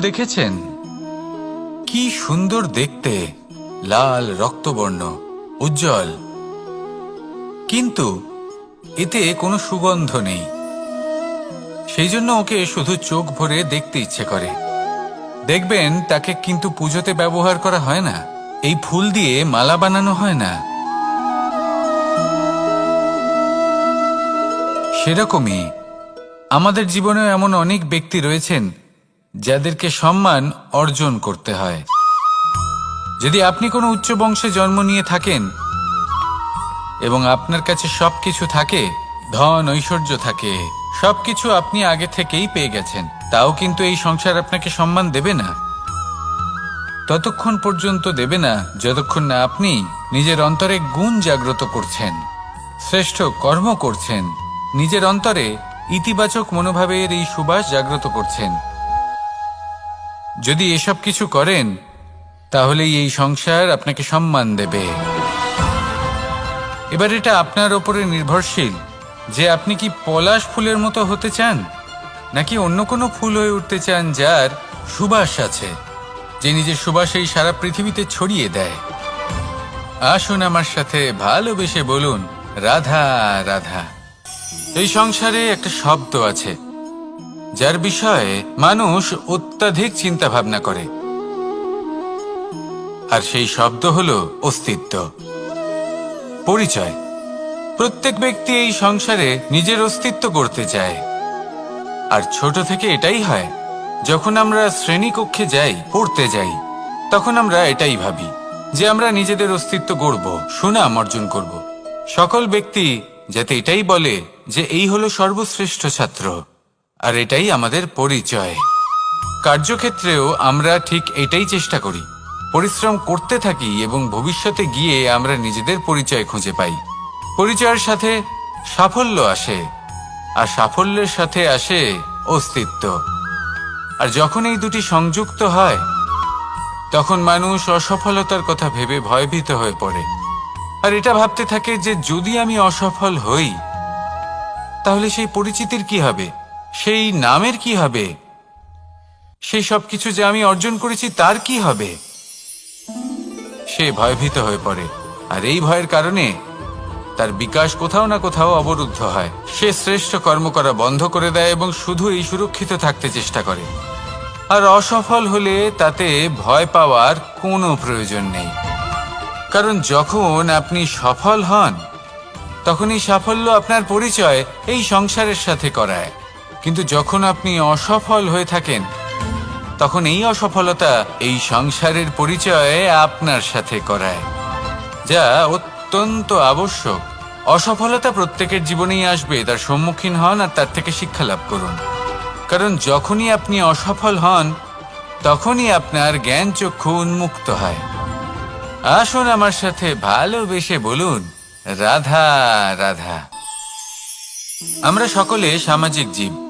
দেখেছেন? কি সুন্দর দেখতে। লাল রক্তবর্ণ, উজ্জ্বল। কিন্তু এতে কোনো সুগন্ধ নেই। সেই জন্য ওকে শুধু চোখ ভরে দেখতে ইচ্ছে করে। দেখবেন, তাকে কিন্তু পুজোতে ব্যবহার করা হয় না। এই ফুল দিয়ে মালা বানানো হয় না। সেরকমই। আমাদের জীবনেও এমন অনেক ব্যক্তি রয়েছেন যাদেরকে সম্মান অর্জন করতে হয়। যদি আপনি কোনো উচ্চ বংশে জন্ম নিয়ে থাকেন এবং আপনার কাছে সবকিছু থাকে, ধন, ঐশ্বর্য থাকে, সবকিছু আপনি আগে থেকেই পেয়ে গেছেন, তাও কিন্তু এই সংসার আপনাকে সম্মান দেবে না। ততক্ষণ পর্যন্ত দেবে না, যতক্ষণ না আপনি নিজের অন্তরে গুণ জাগ্রত করছেন, শ্রেষ্ঠ কর্ম করছেন, নিজের অন্তরে ইতিবাচক মনোভাবের এই সুবাস জাগ্রত করছেন। যদি এসব কিছু করেন, তাহলেই এই সংসার আপনাকে সম্মান দেবে। এবার এটা আপনার ওপরে নির্ভরশীল, যে আপনি কি পলাশ ফুলের মতো হতে চান, নাকি অন্য কোনো ফুল হয়ে উঠতে চান যার সুবাস আছে, যে নিজের সুবাস এই সারা পৃথিবীতে ছড়িয়ে দেয়। আসুন আমার সাথে ভালোবেসে বলুন, রাধা রাধা। এই সংসারে একটা শব্দ আছে যার বিষয়ে মানুষ অত্যাধিক চিন্তা ভাবনা করে। আর সেই শব্দ হল অস্তিত্ব। পরিচয়। প্রত্যেক ব্যক্তি এই সংসারে নিজের অস্তিত্ব করতে চায়। আর ছোট থেকে এটাই হয়, যখন আমরা শ্রেণীকক্ষে যাই, পড়তে যাই, তখন আমরা এটাই ভাবি যে আমরা নিজেদের অস্তিত্ব গড়ব, সুনাম অর্জন করব। সকল ব্যক্তি যাতে এটাই বলে যে এই হলো সর্বশ্রেষ্ঠ ছাত্র। আর এটাই আমাদের পরিচয়। কার্যক্ষেত্রেও আমরা ঠিক এটাই চেষ্টা করি। পরিশ্রম করতে থাকি এবং ভবিষ্যতে গিয়ে আমরা নিজেদের পরিচয় খুঁজে পাই। পরিচয়ের সাথে সাফল্য আসে, আর সাফল্যের সাথে আসে অস্তিত্ব। আর যখন এই দুটি সংযুক্ত হয়, তখন মানুষ অসফলতার কথা ভেবে ভয়ভীত হয়ে পড়ে। আর এটা ভাবতে থাকে যে যদি আমি অসফল হই, তাহলে সেই পরিচিতির কি হবে? সেই নামের কি হবে? সেই সব কিছু যে আমি অর্জন করেছি, তার কি হবে? সে ভয়ভীত হয়ে পড়ে। আর এই ভয়ের কারণে তার বিকাশ কোথাও না কোথাও অবরুদ্ধ হয়। সে শ্রেষ্ঠ কর্ম করা বন্ধ করে দেয় এবং শুধু এই সুরক্ষিত থাকতে চেষ্টা করে। আর অসফল হলে তাতে ভয় পাওয়ার কোনো প্রয়োজন নেই। কারণ যখন আপনি সফল হন, তখনই সাফল্য আপনার পরিচয় এই সংসারের সাথে করায়। কিন্তু যখন আপনি অসফল হয়ে থাকেন, তখন এই অসফলতা এই সংসারের পরিচয় আপনার সাথে করায়, যা অত্যন্ত আবশ্যক। অসফলতা প্রত্যেকের জীবনেই আসবে, তার সম্মুখীন হন আর তার থেকে শিক্ষা লাভ করুন। কারণ যখনই আপনি অসফল হন, তখনই আপনার জ্ঞান চক্ষু উন্মুক্ত হয়। আসুন আমার সাথে ভালোবেসে বলুন, রাধা রাধা। আমরা সকলে সামাজিক জীব।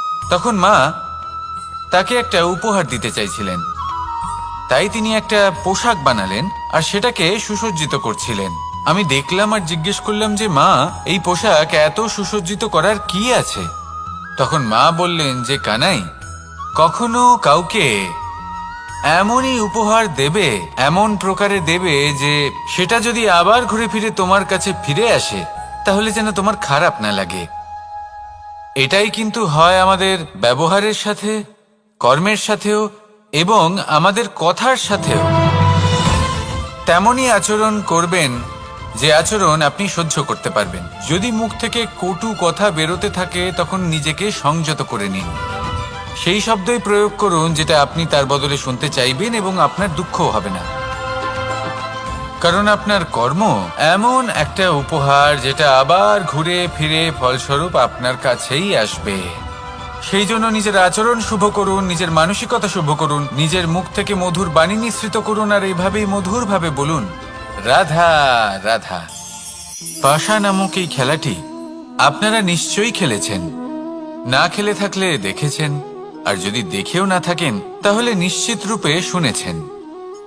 তখন মা তাকে একটা উপহার দিতে চাইছিলেন। তাই তিনি একটা পোশাক বানালেন আর সেটাকে সুসজ্জিত করছিলেন। আমি দেখলাম আর জিজ্ঞেস করলাম যে, মা, এই পোশাক এত সুসজ্জিত করার কি আছে? তখন মা বললেন যে, কানাই, কখনো কাউকে এমনই উপহার দেবে, এমন প্রকারে দেবে যে, সেটা যদি আবার ঘুরে ফিরে তোমার কাছে ফিরে আসে, তাহলে যেন তোমার খারাপ না লাগে। এটাই কিন্তু হয় আমাদের ব্যবহারের সাথে, কর্মের সাথেও এবং আমাদের কথার সাথেও। তেমনই আচরণ করবেন যে আচরণ আপনি সহ্য করতে পারবেন। যদি মুখ থেকে কটু কথা বেরোতে থাকে, তখন নিজেকে সংযত করে নিন। সেই শব্দই প্রয়োগ করুন যেটা আপনি তার বদলে শুনতে চাইবেন এবং আপনার দুঃখও হবে না। কারণ আপনার কর্ম এমন একটা উপহার যেটা আবার ঘুরে ফিরে ফলস্বরূপ আপনার কাছেই আসবে। সেই জন্য নিজের আচরণ শুভ করুন, নিজের মানসিকতা শুভ করুন, নিজের মুখ থেকে মধুর বাণী নিঃসৃত করুন আর এইভাবেই মধুরভাবে বলুন, রাধা রাধা। পাশা নামক এই খেলাটি আপনারা নিশ্চয়ই খেলেছেন। না খেলে থাকলে দেখেছেন, আর যদি দেখেও না থাকেন, তাহলে নিশ্চিত রূপে শুনেছেন।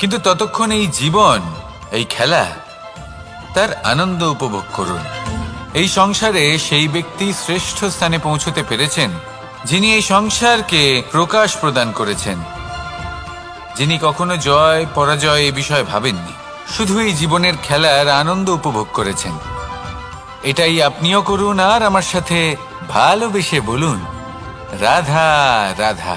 কিন্তু ততক্ষণ এই জীবন, এই খেলা, তার আনন্দ উপভোগ করুন। এই সংসারে সেই ব্যক্তি শ্রেষ্ঠ স্থানে পৌঁছতে পেরেছেন, যিনি এই সংসারকে প্রকাশ প্রদান করেছেন। যিনি কখনো জয়, পরাজয় এ বিষয়ে ভাবেননি, শুধু এই জীবনের খেলার আনন্দ উপভোগ করেছেন। এটাই আপনিও করুন আর আমার সাথে ভালোবেসে বলুন, রাধা রাধা।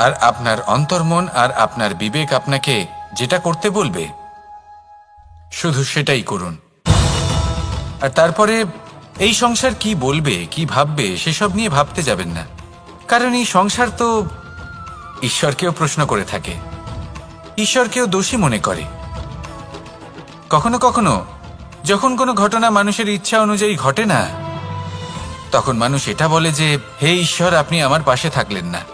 আর আপনার অন্তর্মন আর আপনার বিবেক আপনাকে যেটা করতে বলবে, শুধু সেটাই করুন। আর তারপরে, এই সংসার কি বলবে, কি ভাববে, সেসব নিয়ে ভাবতে যাবেন না। কারণ এই সংসার তো ঈশ্বরকেও প্রশ্ন করে থাকে। ঈশ্বরকেও দোষী মনে করে। কখনো কখনো, যখন কোনো ঘটনা মানুষের ইচ্ছা অনুযায়ী ঘটে না, তখন মানুষ এটা বলে যে, হে ঈশ্বর, আপনি আমার পাশে থাকলেন না।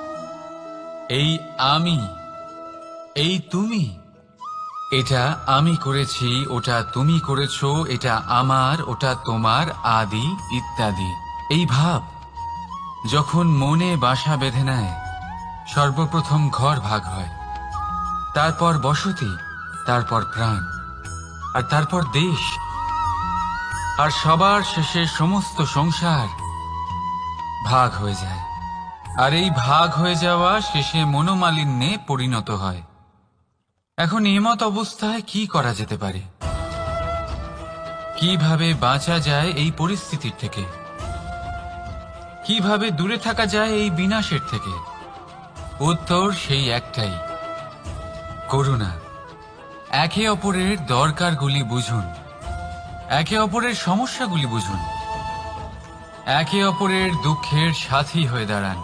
এই আমি, এই তুমি। এটা আমি করেছি, ওটা তুমি করেছ, এটা আমার, ওটা তোমার আদি ইত্যাদি। এই ভাব যখন মনে বাসা বেঁধে নেয়, সর্বপ্রথম ঘর ভাগ হয়। তারপর বসতি, তারপর প্রাণ, আর তারপর দেশ। আর সবার শেষে সমস্ত সংসার ভাগ হয়ে যায়। আর এই ভাগ হয়ে যাওয়া শেষে মনোমালিন্যে পরিণত হয়। এখন এমত অবস্থায় কি করা যেতে পারে? কীভাবে বাঁচা যায় এই পরিস্থিতির থেকে? কীভাবে দূরে থাকা যায় এই বিনাশের থেকে? উত্তর সেই একটাই। করুণা। একে অপরের দরকারগুলি বুঝুন। একে অপরের সমস্যাগুলি বুঝুন। একে অপরের দুঃখের সাথী হয়ে দাঁড়ান।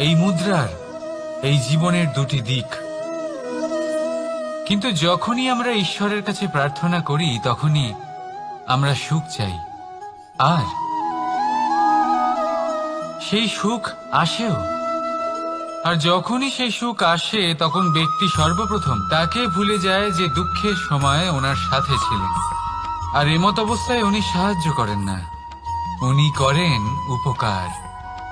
এই মুদ্রার এই জীবনের দুটি দিক। কিন্তু যখনই আমরা ঈশ্বরের কাছে প্রার্থনা করি, তখনই আমরা সুখ চাই। আর সেই সুখ আসেও। আর যখনই সেই সুখ আসে, তখন ব্যক্তি সর্বপ্রথম তাকে ভুলে যায় যে দুঃখের সময় ওনার সাথে ছিলেন। আর এমত অবস্থায় উনি সাহায্য করেন না। উনি করেন উপকার।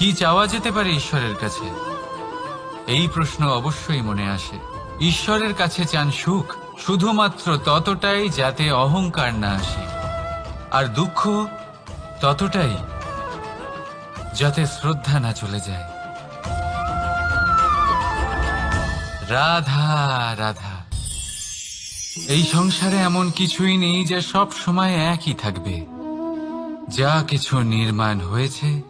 কি চাওয়া যেতে পারে ঈশ্বরের কাছে? এই প্রশ্ন অবশ্যই মনে আসে। ঈশ্বরের কাছে চান সুখ, শুধুমাত্র ততটাই যাতে অহংকার না আসে। আর দুঃখ ততটাই যাতে শ্রদ্ধা না চলে যায়। রাধা রাধা। এই সংসারে এমন কিছুই নেই যে সব সময় একই থাকবে। যা কিছু নির্মাণ হয়েছে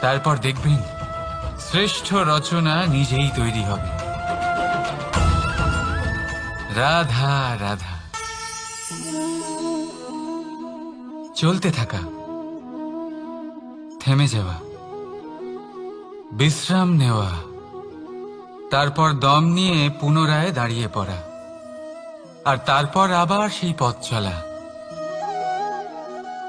তারপর দেখবেন শ্রেষ্ঠ রচনা নিজেই তৈরি হবে। রাধা রাধা। চলতে থাকা। থেমে যাওয়া। বিশ্রাম নেওয়া। তারপর দম নিয়ে পুনরায় দাঁড়িয়ে পড়া। আর তারপর আবার সেই পথ চলা।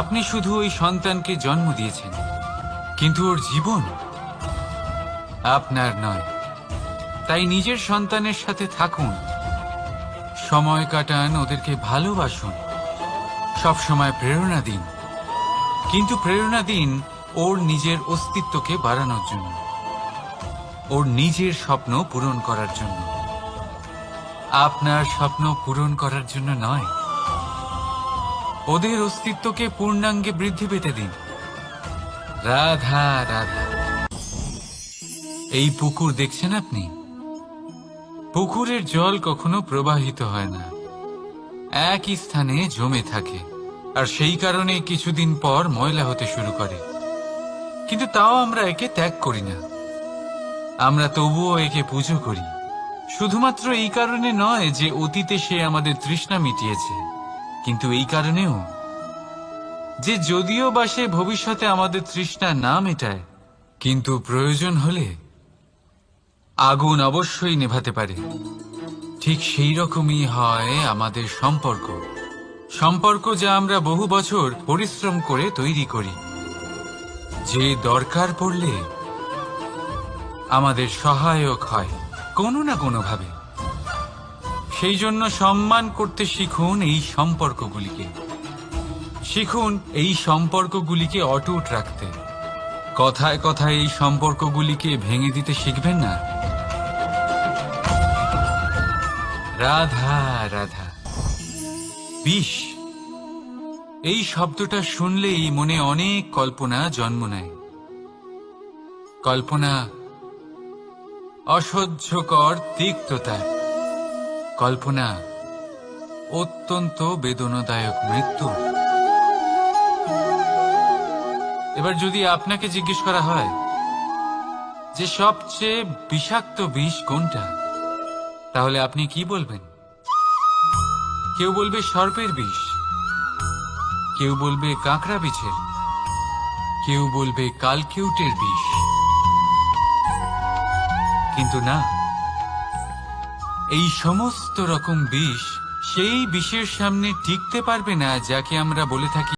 আপনি শুধু ওই সন্তানকে জন্ম দিয়েছেন, কিন্তু ওর জীবন আপনার নয়। তাই নিজের সন্তানের সাথে থাকুন, সময় কাটান, ওদেরকে ভালোবাসুন সব সময় প্রেরণা দিন। কিন্তু প্রেরণা দিন ওর নিজের অস্তিত্বকে বাড়ানোর জন্য, ওর নিজের স্বপ্ন পূরণ করার জন্য। আপনার স্বপ্ন পূরণ করার জন্য নয় ওদের অস্তিত্বকে পূর্ণাঙ্গে বৃদ্ধি পেতে দিন। রাধা রাধা। এই পুকুর দেখছেন আপনি? পুকুরের জল কখনো প্রবাহিত হয় না। একই স্থানে জমে থাকে। আর সেই কারণে কিছুদিন পর ময়লা হতে শুরু করে। কিন্তু তাও আমরা একে ত্যাগ করি না। আমরা তবুও একে পুজো করি। শুধুমাত্র এই কারণে নয় যে অতীতে সে আমাদের তৃষ্ণা মিটিয়েছে। কিন্তু এই কারণেও। যে যদিও বা সে ভবিষ্যতে আমাদের তৃষ্ণা না মেটায় কিন্তু প্রয়োজন হলে আগুন অবশ্যই নেভাতে পারে। ঠিক সেই রকমই হয় আমাদের সম্পর্ক। সম্পর্ক যা আমরা বহু বছর পরিশ্রম করে তৈরি করি। যে দরকার পড়লে আমাদের সহায়ক হয়, কোনো না কোনোভাবে। সেই জন্য সম্মান করতে শিখুন এই সম্পর্কগুলিকে। শিখুন এই সম্পর্কগুলিকে অটুট রাখতে। কথায় কথায় এই সম্পর্কগুলিকে ভেঙে দিতে শিখবেন না? রাধা রাধা। বিষ। এই শব্দটা শুনলেই মনে অনেক কল্পনা জন্ম নেয়। কল্পনা অসহ্যকর তিক্ততার কল্পনা, অত্যন্ত বেদনাদায়ক মৃত্যু। এবার যদি আপনাকে জিজ্ঞেস করা হয়, যে সবচেয়ে বিষাক্ত বিষ কোনটা? তাহলে আপনি কি বলবেন? কেউ বলবে সর্পের বিষ, কেউ বলবে কাঁকড়া বিছের কেউ বলবে কালকিউটের বিষ। কিন্তু না এই সমস্ত রকম বিষ সেই বিষের সামনে টিকতে পারবে না যাকে আমরা বলে থাকি